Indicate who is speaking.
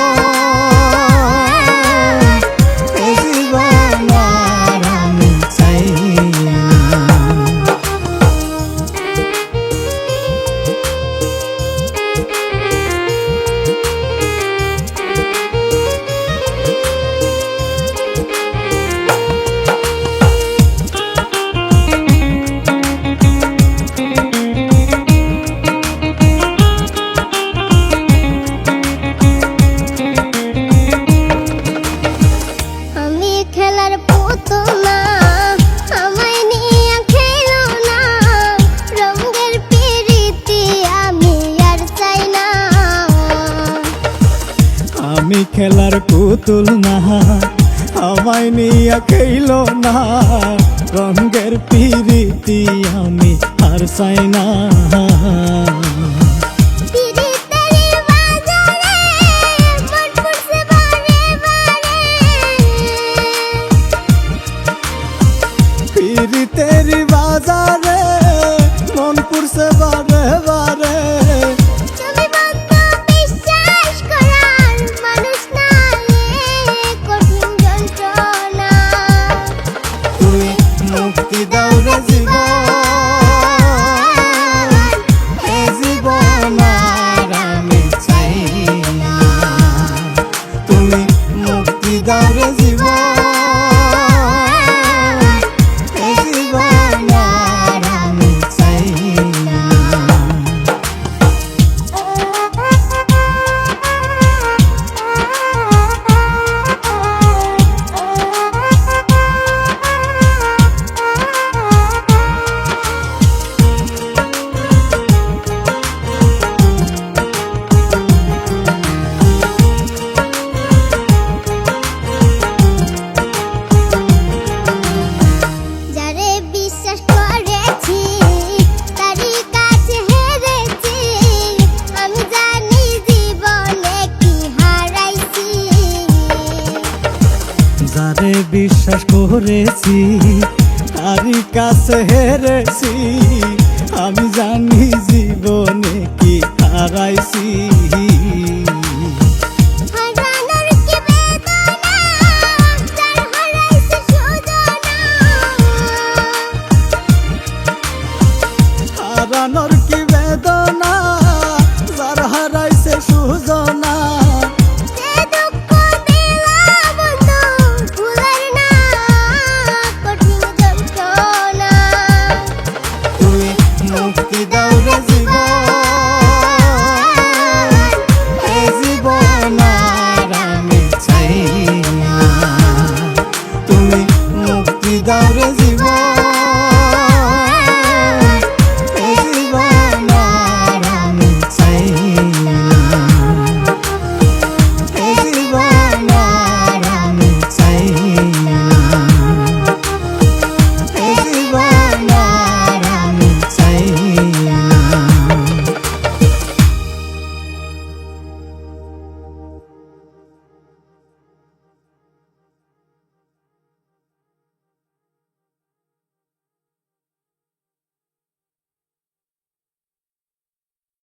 Speaker 1: amor. আমি
Speaker 2: খেলার পুতুল না আমায় নিয়ে
Speaker 1: খেইল না। রঙের পিরিতি আমি আর সাইনা
Speaker 2: que dá বিশ্বাস করেছি আরি কাছে হেরেছি। আমি জানি জীবনে কি হারাইছি।
Speaker 1: হারানোর কি